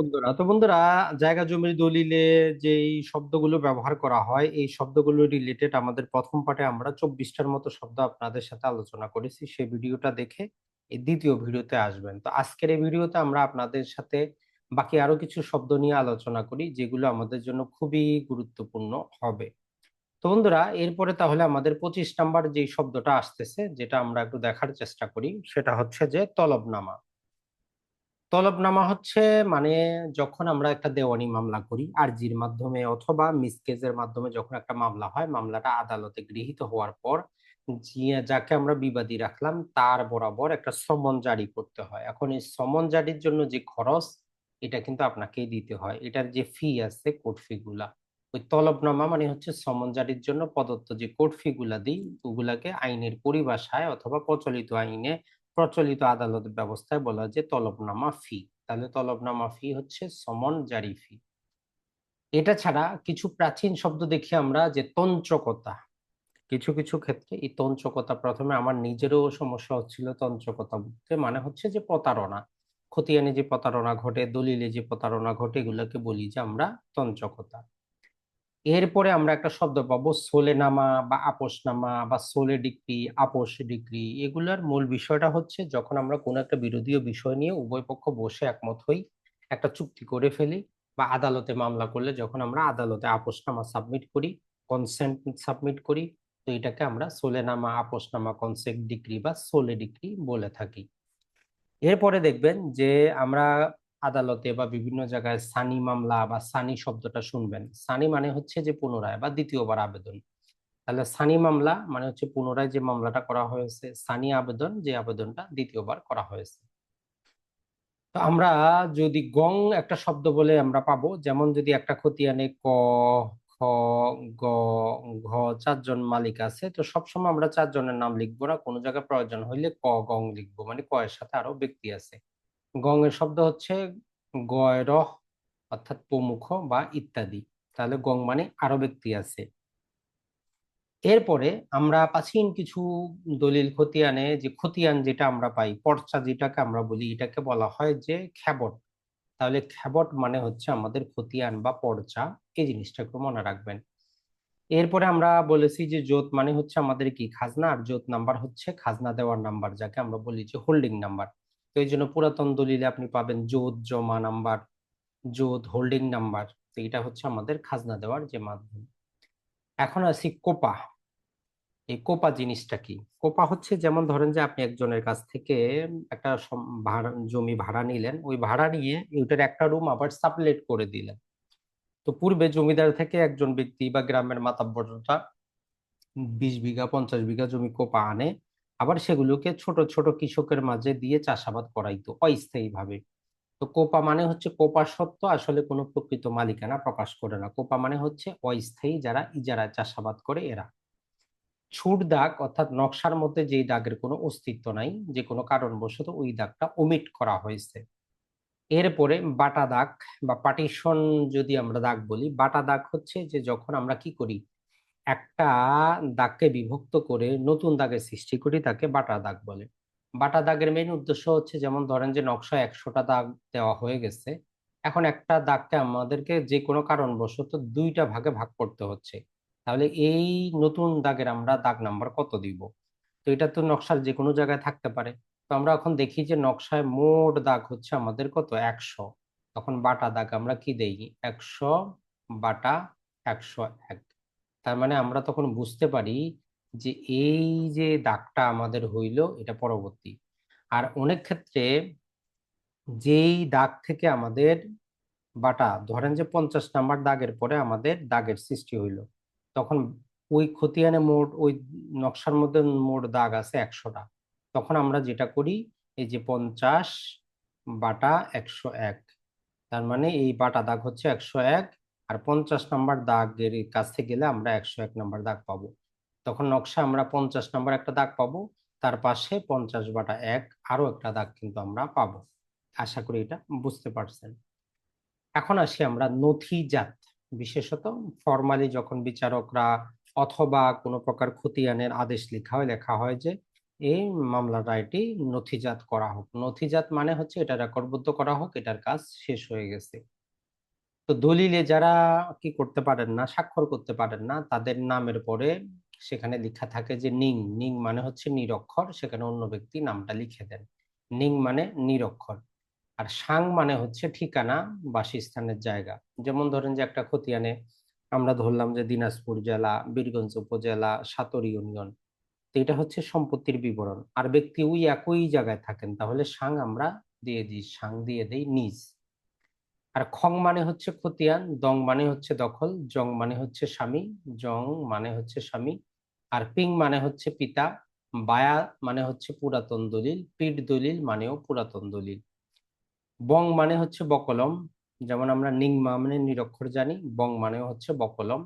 বন্ধুরা। তো বন্ধুরা, জায়গা জমির দলিলে যেই শব্দগুলো ব্যবহার করা হয়, এই শব্দগুলো রিলেটেড আমাদের প্রথম পার্টে আমরা চব্বিশটার মতো শব্দ আপনাদের সাথে আলোচনা করেছি। সেই ভিডিওটা দেখে এই দ্বিতীয় ভিডিওতে আসবেন। তো আজকের এই ভিডিওতে আমরা আপনাদের সাথে বাকি আরও কিছু শব্দ নিয়ে আলোচনা করি, যেগুলো আমাদের জন্য খুবই গুরুত্বপূর্ণ হবে। তো বন্ধুরা, এরপরে তাহলে আমাদের পঁচিশ নাম্বার যে শব্দটা আসতেছে, যেটা আমরা একটু দেখার চেষ্টা করি, সেটা হচ্ছে যে তলবনামা। তলবনামা হচ্ছে মানে যখন আমরা একটা দেওয়ানি মামলা করি, আরজির মাধ্যমে অথবা মিসকেজের মাধ্যমে যখন একটা মামলা হয়, মামলাটা আদালতে গৃহীত হওয়ার পর যাকে আমরা বিবাদী রাখলাম, তার বরাবর একটা সমন জারি করতে হয়। এখন এই সমন জারির জন্য যে খরচ, এটা কিন্তু আপনাকেই দিতে হয়। এটার যে ফি আছে কোর্ট ফি গুলা। ওই তলবনামা মানে হচ্ছে সমন জারির জন্য প্রদত্ত যে কোর্ট ফি গুলা দিই, ওগুলাকে আইনের পরিভাষায় অথবা প্রচলিত আইনে প্রচলিত আদালত ব্যবস্থায় বলা যে তলবনামা ফি তাহলে তলবনামা ফি হচ্ছে সমন জারি ফি এটা ছাড়া কিছু প্রাচীন শব্দ দেখি আমরা যে তন্ত্রকতা। কিছু কিছু ক্ষেত্রে এই তন্ত্রকতা প্রথমে আমার নিজেরও সমস্যা হচ্ছিল তন্ত্রকতা বলতে মানে হচ্ছে যে প্রতারণা। খতিয়ানে যে প্রতারণা ঘটে, দলিলে যে প্রতারণা ঘটে, এগুলোকে বলি যে আমরা তন্ত্রকতা। এরপরে আমরা একটা শব্দ পাবো সোলেনামা বা আপোষনামা বা সোলে ডিগ্রি আপোষ ডিগ্রি এগুলার মূল বিষয়টা হচ্ছে যখন আমরা কোনো একটা বিরোধীয় বিষয় নিয়ে উভয় পক্ষ বসে একমত হই, একটা চুক্তি করে ফেলি বা আদালতে মামলা করলে যখন আমরা আদালতে আপোষনামা সাবমিট করি, কনসেন্ট সাবমিট করি, তো এটাকে আমরা সোলেনামা, আপোষনামা, কনসেন্ট ডিগ্রি বা সোলে ডিগ্রি বলে থাকি। এরপরে দেখবেন যে আমরা আদালতে বা বিভিন্ন জায়গায় সানি মামলা বা সানি শব্দটা শুনবেন। সানি মানে হচ্ছে যে পুনরায় বা দ্বিতীয়বার আবেদন। তাহলে সানি মামলা মানে হচ্ছে পুনরায় যে মামলাটা করা হয়েছে, সানি আবেদন, যে আবেদনটা দ্বিতীয়বার করা হয়েছে। তো আমরা যদি গং একটা শব্দ বলে আমরা পাবো, যেমন যদি একটা খতিয়ানে ক, খ, গ, ঘ চারজন মালিক আছে, তো সবসময় আমরা চারজনের নাম লিখব না, কোনো জায়গায় প্রয়োজন হইলে ক, গং লিখব মানে ক এর সাথে আরও ব্যক্তি আছে। গং এর শব্দ হচ্ছে গয়র অর্থাৎ প্রমুখ বা ইত্যাদি। তাহলে গং মানে আরও ব্যক্তি আছে। এরপরে আমরা প্রাচীন কিছু দলিল খতিয়ানে যে খতিয়ান যেটা আমরা পাই, পর্চা যেটাকে আমরা বলি, এটাকে বলা হয় যে খ্যাবট। তাহলে খ্যাবট মানে হচ্ছে আমাদের খতিয়ান বা পর্চা, এই জিনিসটা একটু মনে রাখবেন। এরপরে আমরা বলেছি যে জোত মানে হচ্ছে আমাদের কি? খাজনা। আর জোত নাম্বার হচ্ছে খাজনা দেওয়ার নাম্বার, যাকে আমরা বলি যে হোল্ডিং নাম্বার। তো এই জন্য পুরাতন দলিলে আপনি পাবেন জোত, জমা নাম্বার, জোত হোল্ডিং নাম্বার তো এটা হচ্ছে আমাদের খাজনা দেওয়ার যে মাধ্যম। এখন আসি কোপা। এই কোপা জিনিসটা কি? কোপা হচ্ছে যেমন ধরেন যে আপনি একজনের কাছ থেকে একটা জমি ভাড়া নিলেন, ওই ভাড়া নিয়ে ওইটার একটা রুম আবার সাবলেট করে দিলেন। তো পূর্বে জমিদার থেকে একজন ব্যক্তি বা গ্রামের মাতাব্বরটা বিশ বিঘা, পঞ্চাশ বিঘা জমি কোপা আনে আবার সেগুলোকে ছোট ছোট কৃষকের মাঝে দিয়ে চাষাবাদ করাইতো অস্থায়ী ভাবে তো কোপা মানে হচ্ছে কোপা সত্ত্ব আসলে কোনো প্রকৃত মালিকানা প্রকাশ করে না। কোপা মানে হচ্ছে অস্থায়ী যারা ইজারায় চাষাবাদ করে এরা। ছুট দাগ অর্থাৎ নকশার মধ্যে যেই দাগের কোনো অস্তিত্ব নাই যে কোনো কারণবশত ওই দাগটা ওমিট করা হয়েছে। এরপরে বাটা দাগ বা পার্টিশন যদি আমরা দাগ বলি, বাটা দাগ হচ্ছে যে যখন আমরা কি করি একটা দাগকে বিভক্ত করে নতুন দাগের সৃষ্টি করি তাকে বাটা দাগ বলে। বাটা দাগের মেইন উদ্দেশ্য হচ্ছে যেমন ধরেন যে নকশা একশোটা দাগ দেওয়া হয়ে গেছে, এখন একটা দাগকে আমাদেরকে যে কোনো কারণবশত দুইটা ভাগে ভাগ করতে হচ্ছে। তাহলে এই নতুন দাগের আমরা দাগ নাম্বার কত দিব? তো এটা তো নকশার যে কোনো জায়গায় থাকতে পারে। তো আমরা এখন দেখি যে নকশায় মোট দাগ হচ্ছে আমাদের কত? একশো। তখন বাটা দাগ আমরা কি দেই? একশো বাটা একশো এক। তার মানে আমরা তখন বুঝতে পারি যে এই যে দাগটা আমাদের হইল, এটা পরবর্তী। আর অনেক ক্ষেত্রে যেই দাগ থেকে আমাদের বাটা, ধরেন যে পঞ্চাশ নাম্বার দাগের পরে আমাদের দাগের সৃষ্টি হইল। তখন ওই খতিয়ানে মোট, ওই নকশার মধ্যে মোট দাগ আছে একশোটা। তখন আমরা যেটা করি, এই যে পঞ্চাশ বাটা একশো এক। তার মানে এই বাটা দাগ হচ্ছে একশো এক আর পঞ্চাশ নাম্বার দাগের কাছে গেলে আমরা একশো এক নাম্বার দাগ পাবো তখন নকশা আমরা পঞ্চাশ নাম্বার একটা দাগ পাবো তার পাশে পঞ্চাশ বাটা এক আরও একটা দাগ কিন্তু আমরা পাবো আশা করি এটা বুঝতে পারছেন এখন আসি আমরা নথিজাত বিশেষত ফর্মালি যখন বিচারকরা অথবা কোনো প্রকার খতিয়ানের আদেশ লেখা হয় লেখা হয় যে এই মামলার রায়টি নথিজাত করা হোক। নথিজাত মানে হচ্ছে এটা রেকর্ডবদ্ধ করা হোক, এটার কাজ শেষ হয়ে গেছে। তো দলিলে যারা কি করতে পারেন না, স্বাক্ষর করতে পারেন না, তাদের নামের পরে সেখানে লিখা থাকে যে নিং, নিং মানে হচ্ছে নিরক্ষর, সেখানে অন্য ব্যক্তি নামটা লিখে দেন। নিং মানে নিরক্ষর। আর সাং মানে হচ্ছে ঠিকানা, বাসস্থানের জায়গা। যেমন ধরেন যে একটা খতিয়ানে আমরা ধরলাম যে দিনাজপুর জেলা, বীরগঞ্জ উপজেলা, সাতর ইউনিয়ন। তো এটা হচ্ছে সম্পত্তির বিবরণ। আর ব্যক্তি ওই একই জায়গায় থাকেন তাহলে সাং আমরা দিয়ে দিই, সাং দিয়ে দেই নিজ। আর খং মানে হচ্ছে খতিয়ান, দং মানে হচ্ছে দখল, জং মানে হচ্ছে স্বামী, জং মানে হচ্ছে স্বামী, আর পিং মানে হচ্ছে পিতা, বায়া মানে হচ্ছে পুরাতন দলিল, পিট দলিল মানেও পুরাতন দলিল। বং মানে হচ্ছে বকলম, যেমন আমরা নিংমা মানে নিরক্ষর জানি, বং মানেও হচ্ছে বকলম।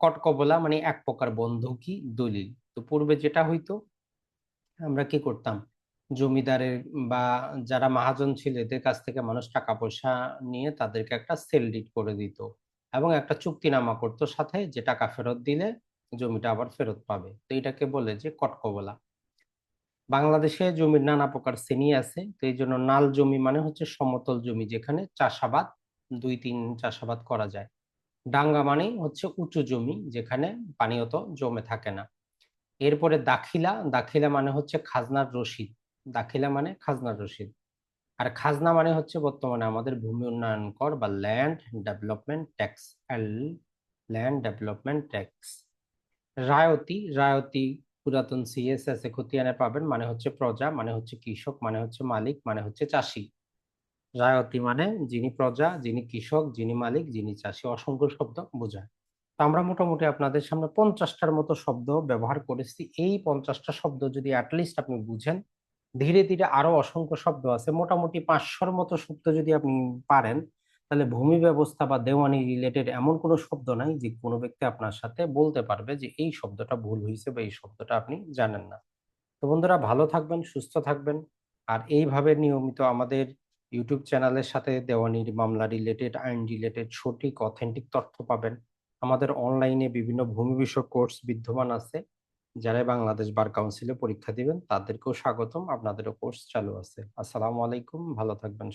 কটকবলা মানে এক প্রকার বন্ধকি দলিল। তো পূর্বে যেটা হইতো আমরা কি করতাম জমিদারের বা যারা মহাজন ছিল, এদের কাছ থেকে মানুষ টাকা পয়সা নিয়ে তাদেরকে একটা সেল ডিড করে দিত এবং একটা চুক্তিনামা করতো, সাথে যে টাকা ফেরত দিলে জমিটা আবার ফেরত পাবে। তো এটাকে বলে যে কটকবলা। বাংলাদেশে জমির নানা প্রকার শ্রেণি আছে, তো এই জন্য নাল জমি মানে হচ্ছে সমতল জমি, যেখানে চাষাবাদ, দুই তিন চাষাবাদ করা যায়। ডাঙ্গা মানে হচ্ছে উঁচু জমি, যেখানে পানিয়ত জমে থাকে না। এরপরে দাখিলা দাখিলা মানে হচ্ছে খাজনার রসিদ। দাখিলা মানে খাজনার রসিদ। আর খাজনা মানে হচ্ছে বর্তমানে আমাদের ভূমি উন্নয়ন কর বা land development tax L land development tax রায়তি রায়তি পুরাতন সিএসএস এ খতিয়ানে পাবেন মানে হচ্ছে প্রজা মানে হচ্ছে কৃষক মানে হচ্ছে মালিক মানে হচ্ছে চাষি। রায়তি মানে যিনি প্রজা, যিনি কৃষক, যিনি মালিক, যিনি চাষি, অসংখ্য শব্দ বোঝায়। তো আমরা মোটামুটি আপনাদের সামনে পঞ্চাশটার মতো শব্দ ব্যবহার করেছি। এই পঞ্চাশটা শব্দ যদি অ্যাটলিস্ট আপনি বুঝেন ধীরে ধীরে আরও অসংখ্য শব্দ আছে। মোটামুটি পাঁচশোর মতো শব্দ যদি আপনি পারেন, তাহলে ভূমি ব্যবস্থা বা দেওয়ানি রিলেটেড এমন কোনো শব্দ নাই যে কোনো ব্যক্তি আপনার সাথে বলতে পারবে যে এই শব্দটা ভুল হয়েছে বা এই শব্দটা আপনি জানেন না। তো বন্ধুরা, ভালো থাকবেন, সুস্থ থাকবেন। আর এইভাবে নিয়মিত আমাদের ইউটিউব চ্যানেলের সাথে দেওয়ানির মামলা রিলেটেড আইন রিলেটেড সঠিক অথেন্টিক তথ্য পাবেন। আমাদের অনলাইনে বিভিন্ন ভূমি বিষয়ক কোর্স বিদ্যমান আছে। যারা বাংলাদেশ বার কাউন্সিলে পরীক্ষা দিবেন, তাদেরকেও স্বাগতম। আপনাদেরও কোর্স চালু আছে। আসসালামু আলাইকুম, ভালো থাকবেন